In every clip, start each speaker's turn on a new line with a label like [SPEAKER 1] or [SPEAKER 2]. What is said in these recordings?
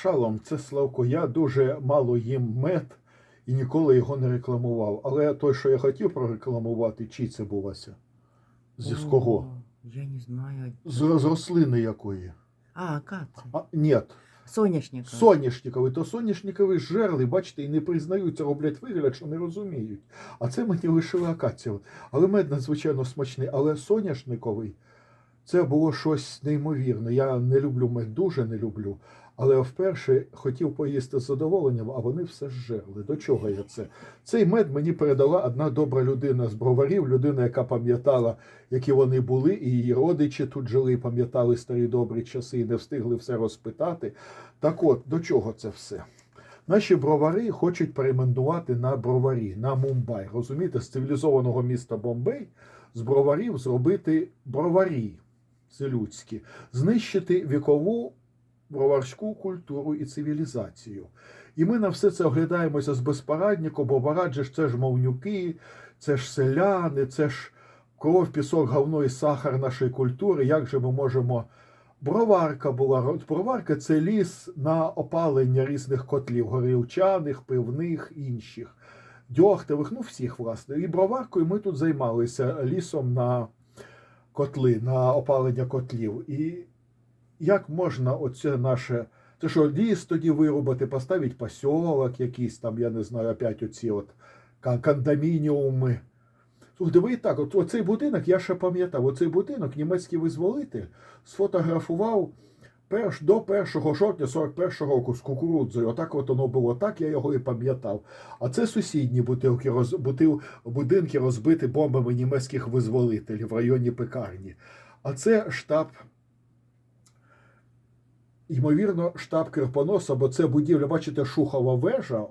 [SPEAKER 1] Шалом, це Славко. Я дуже мало їм мед і ніколи його не рекламував. Але той, що я хотів прорекламувати, чий це був Вася? З, з кого?
[SPEAKER 2] Я не знаю.
[SPEAKER 1] З, з рослини якої?
[SPEAKER 2] А, акация.
[SPEAKER 1] А, ні,
[SPEAKER 2] Соняшника.
[SPEAKER 1] соняшниковий. То соняшниковий жерли, бачите, і не признаються, роблять вигляд, що не розуміють. А це мені лишили акацію. Але мед надзвичайно смачний. Але соняшниковий це було щось неймовірне. Я не люблю мед, дуже не люблю. Але вперше хотів поїсти з задоволенням, а вони все зжерли. До чого я це? Цей мед мені передала одна добра людина з броварів, людина, яка пам'ятала, які вони були, і її родичі тут жили, пам'ятали старі добрі часи і не встигли все розпитати. Так от, до чого це все? Наші бровари хочуть перейменувати на броварі, на Мумбай. Розумієте, з цивілізованого міста Бомбей з броварів зробити броварі, це людські, знищити вікову броварську культуру і цивілізацію. І ми на все це оглядаємося з безпарадніку, бо бараджі ж це ж мовнюки, це ж селяни, це ж кров, пісок, говно і сахар нашої культури. Як же ми можемо. Броварка була. Броварка це ліс на опалення різних котлів, горілчаних, пивних, інших, дьогтевих, ну всіх, власне. І броваркою ми тут займалися лісом на котли, на опалення котлів. І як можна оце наше. Це що, ліс тоді вирубати, поставити посілок якийсь там, я не знаю, опять оці от кондомініуми. Слухайте, ви і так, от, оцей будинок, я ще пам'ятав, оцей будинок німецький визволитель сфотографував перш, до 1 жовтня 41 року з кукурудзою. Отак от воно було так, я його і пам'ятав. А це сусідні бутилки, роз, бутил, будинки розбиті бомбами німецьких визволителів в районі пекарні. А це штаб ймовірно, штаб Кирпоноса, бо це будівля, бачите, Шухова вежа,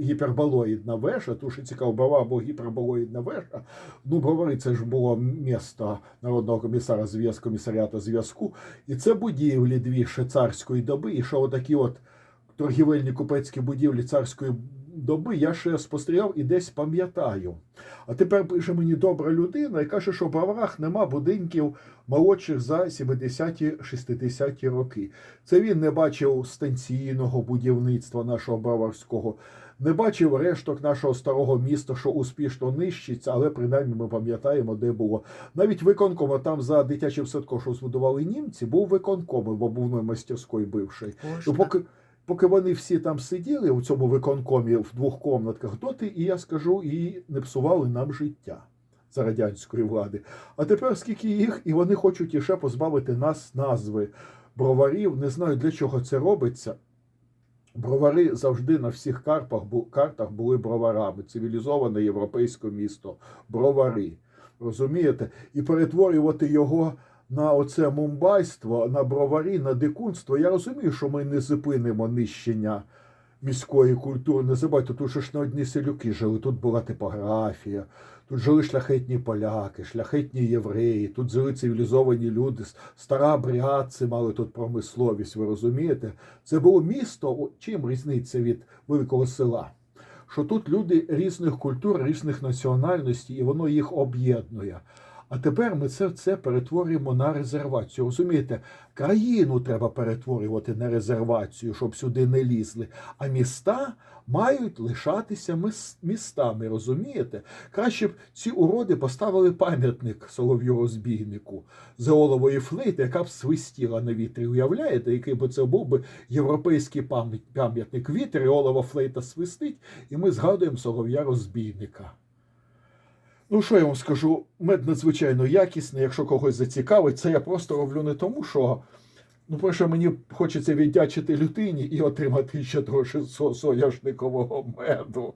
[SPEAKER 1] гіперболоїдна вежа, дуже цікаво, брова або гіперболоїдна вежа. Ну, бровари це ж було місто народного комісара зв'язку, комісаріату зв'язку. І це будівлі дві ще царської доби, і що отакі от торгівельні купецькі будівлі царської доби я ще спостерігав і десь пам'ятаю. А тепер пише мені добра людина і каже, що в броварах нема будинків молодших за 70-60 роки. Це він не бачив станційного будівництва нашого броварського, не бачив решток нашого старого міста, що успішно нищиться, але принаймні ми пам'ятаємо, де було. Навіть виконком, там за дитячим садком, що збудували німці, був виконком, бо був ну, мастерської.
[SPEAKER 2] Пошта.
[SPEAKER 1] Ну, поки, поки вони всі там сиділи у цьому виконкомі в двох комнатках, доти, і я скажу, і не псували нам життя за радянської влади. А тепер скільки їх, і вони хочуть іще позбавити нас назви броварів. Не знаю, для чого це робиться. Бровари завжди на всіх карпах, картах були броварами. Цивілізоване європейське місто. Бровари. Розумієте? І перетворювати його на оце мумбайство, на броварі, на дикунство. Я розумію, що ми не зупинимо нищення міської культури. Не забувайте, тут же ж не одні селюки жили, тут була типографія, тут жили шляхетні поляки, шляхетні євреї, тут жили цивілізовані люди, стара бріадці мали тут промисловість, ви розумієте? Це було місто, чим різниця від великого села? Що тут люди різних культур, різних національностей, і воно їх об'єднує. А тепер ми це, це перетворюємо на резервацію. Розумієте, країну треба перетворювати на резервацію, щоб сюди не лізли. А міста мають лишатися містами. Розумієте? Краще б ці уроди поставили пам'ятник солов'ю розбійнику з олової флейти, яка б свистіла на вітрі. Уявляєте, який би це був би європейський пам'ят- пам'ятник вітер, і олова флейта свистить, і ми згадуємо солов'я розбійника. Ну, що я вам скажу, мед надзвичайно якісний, якщо когось зацікавить, це я просто роблю не тому, що. Ну, перше, мені хочеться віддячити людині і отримати ще трохи со- соняшникового меду.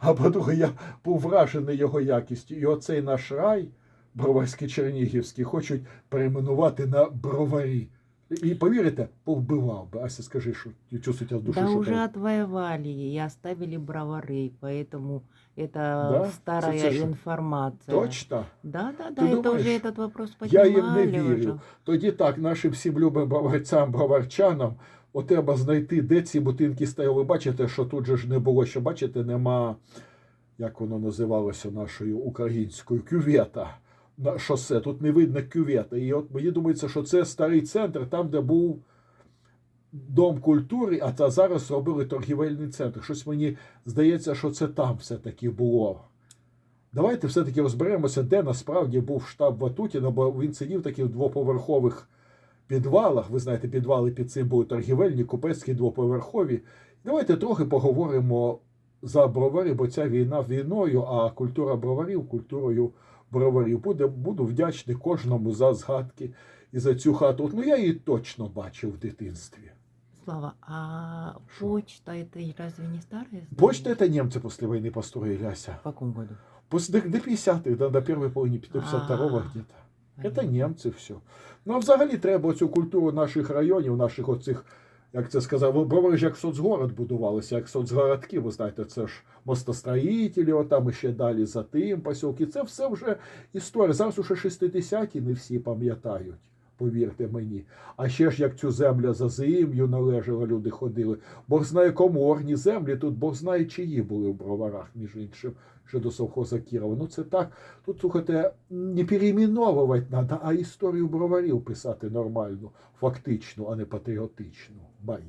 [SPEAKER 1] А по-друге, я був вражений його якістю. І оцей наш рай, Броварський Чернігівський, хочуть перейменувати на броварі. І повірите, повбивав би. Ася, скажи, що чувствуйте в душі,
[SPEAKER 2] Да
[SPEAKER 1] що
[SPEAKER 2] уже
[SPEAKER 1] треба.
[SPEAKER 2] отвоевали и оставили бровары, поэтому это
[SPEAKER 1] Да?
[SPEAKER 2] старая
[SPEAKER 1] Це- це ж
[SPEAKER 2] информация.
[SPEAKER 1] Точно.
[SPEAKER 2] Да, да, да,
[SPEAKER 1] Ты
[SPEAKER 2] это
[SPEAKER 1] думаешь?
[SPEAKER 2] уже этот вопрос
[SPEAKER 1] Я їм
[SPEAKER 2] поднимали
[SPEAKER 1] не вірю.
[SPEAKER 2] уже.
[SPEAKER 1] Тоді так, нашим всім любим броварцям, броварчанам, от треба знайти, де ці будинки стояли. Ви бачите, що тут же ж не було, що бачите, нема, як воно називалося нашою українською, кювета на шосе. Тут не видно кювета. І от мені думається, що це старий центр, там, де був дом культури, а та зараз зробили торгівельний центр. Щось мені здається, що це там все-таки було. Давайте все-таки розберемося, де насправді був штаб Ватутіна, бо він сидів таки в двоповерхових підвалах. Ви знаєте, підвали під цим були торгівельні, купецькі двоповерхові. Давайте трохи поговоримо за бровари, бо ця війна війною, а культура броварів культурою броварів. Буде, буду вдячний кожному за згадки і за цю хату. От, Ну я її точно бачив в дитинстві.
[SPEAKER 2] Слава, а
[SPEAKER 1] Шо?
[SPEAKER 2] почта это и разве не старая? здание?
[SPEAKER 1] Почта это немцы после войны построили, Ася.
[SPEAKER 2] В каком году?
[SPEAKER 1] После до, до 50-х, до, до первой половины 52-го
[SPEAKER 2] А.
[SPEAKER 1] где-то. Це
[SPEAKER 2] Понятно.
[SPEAKER 1] німці все. Ну, а взагалі треба цю культуру наших районів, наших оцих, як це сказав, Виборож, як соцгород будувалися, як соцгородки, ви знаєте, це ж мостостроїтелі, отам ще далі за тим посілки. Це все вже історія. Зараз уже 60-ті не всі пам'ятають. Повірте мені. А ще ж як цю землю за зим'ю належала, люди ходили. Бог знає коморні землі, тут Бог знає, чиї були в броварах, між іншим, що до совхоза Кірова. Ну це так. Тут, слухайте, не перейменовувати треба, а історію броварів писати нормальну, фактичну, а не патріотичну. Бай.